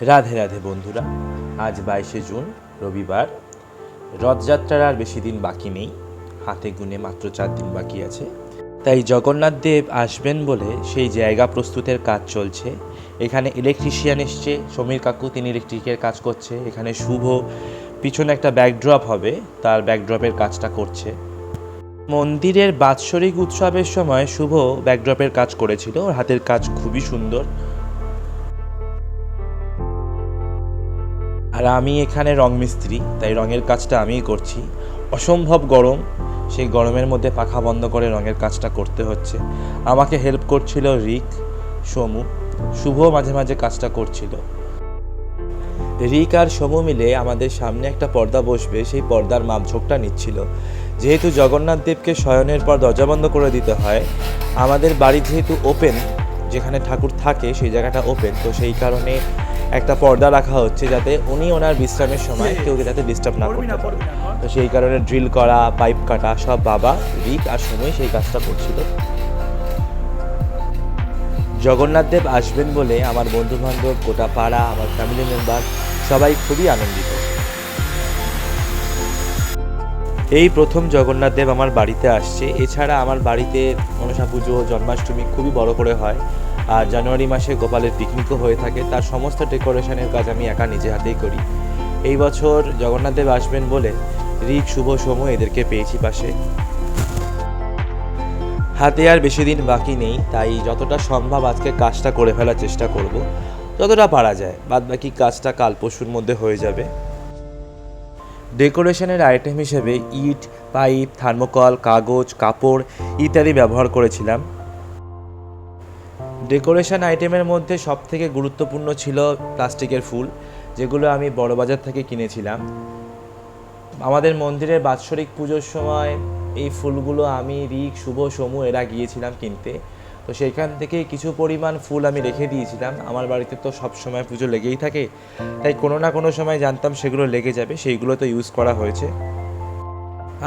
রাধে রাধে বন্ধুরা, আজ বাইশে জুন, রবিবার। রথযাত্রার আর বেশি দিন বাকি নেই, হাতে গুনে মাত্র চার দিন বাকি আছে। তাই জগন্নাথ দেব আসবেন বলে সেই জায়গা প্রস্তুতের কাজ চলছে। এখানে ইলেকট্রিশিয়ান এসছে, সমীর কাকু, তিনি ইলেকট্রিকের কাজ করছে। এখানে শুভ, পিছনে একটা ব্যাকড্রপ হবে, তার ব্যাকড্রপের কাজটা করছে। মন্দিরের বাৎসরিক উৎসবের সময় শুভ ব্যাকড্রপের কাজ করেছিল, ওর হাতের কাজ খুবই সুন্দর। আর আমি এখানে রং মিস্ত্রি, তাই রঙের কাজটা আমিই করছি। অসম্ভব গরম, সেই গরমের মধ্যে পাখা বন্ধ করে রঙের কাজটা করতে হচ্ছে। আমাকে হেল্প করছিল রিক, সমু, শুভ মাঝে মাঝে কাজটা করছিল। রিক আর সমু মিলে আমাদের সামনে একটা পর্দা বসবে, সেই পর্দার মাপঝোঁকটা নিচ্ছিল। যেহেতু জগন্নাথ দেবকে শয়নের পর দরজা বন্ধ করে দিতে হয়, আমাদের বাড়ি যেহেতু ওপেন যেখানে ঠাকুর থাকে সেই জায়গাটা ওপেন তো সেই কারণে একটা পর্দা রাখা হচ্ছে যাতে উনি ওনার বিশ্রামের সময় কেউ যাতে ডিস্টার্ব না করতে পারে। তো সেই কারণে ড্রিল করা পাইপ কাটা সব বাবা রিক আর সময় সেই কাজটা করছিল। জগন্নাথ দেব আসবেন বলে আমার বন্ধু বান্ধব গোটা পাড়া আমার ফ্যামিলি মেম্বার সবাই খুবই আনন্দিত। এই প্রথম জগন্নাথ দেব আমার বাড়িতে আসছে। এছাড়া আমার বাড়িতে মনসা পুজো জন্মাষ্টমী খুবই বড় করে হয়। আর জানুয়ারি মাসে গোপালের পিকনিকও হয়ে থাকে। তার সমস্ত ডেকোরেশনের কাজ আমি একা নিজে হাতেই করি। এই বছর জগন্নাথ দেব আসবেন বলে রিক শুভ সময় এদেরকে পেয়েছি পাশে। হাতে আর বেশি দিন বাকি নেই, তাই যতটা সম্ভব আজকে কাজটা করে ফেলার চেষ্টা করব। যতটা পারা যায় বাদ বাকি কাজটা কাল পরশুর মধ্যে হয়ে যাবে। ডেকোরেশনের আইটেম হিসেবে ইট, পাইপ, থার্মোকল, কাগজ, কাপড় ইত্যাদি ব্যবহার করেছিলাম। ডেকোরেশন আইটেমের মধ্যে সবথেকে গুরুত্বপূর্ণ ছিল প্লাস্টিকের ফুল, যেগুলো আমি বড়বাজার থেকে কিনেছিলাম। আমাদের মন্দিরের বাৎসরিক পুজোর সময় এই ফুলগুলো আমি রিক, শুভ, সমু, এরা গিয়েছিলাম কিনতে। তো সেইখান থেকে কিছু পরিমাণ ফুল আমি রেখে দিয়েছিলাম। আমার বাড়িতে তো সব সময় পুজো লেগেই থাকে, তাই কোনো না কোনো সময় জানতাম সেগুলো লেগে যাবে, সেইগুলো তো ইউজ করা হয়েছে।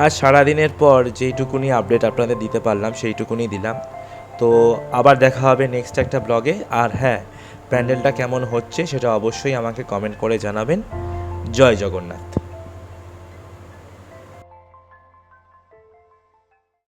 আর সারাদিনের পর যেইটুকুনি আপডেট আপনাদের দিতে পারলাম, সেইটুকুনি দিলাম। তো আবার দেখা হবে নেক্সট একটা ব্লগে আর হ্যাঁ প্যান্ডেলটা কেমন হচ্ছে সেটা অবশ্যই আমাকে কমেন্ট করে জানাবেন। জয় জগন্নাথ।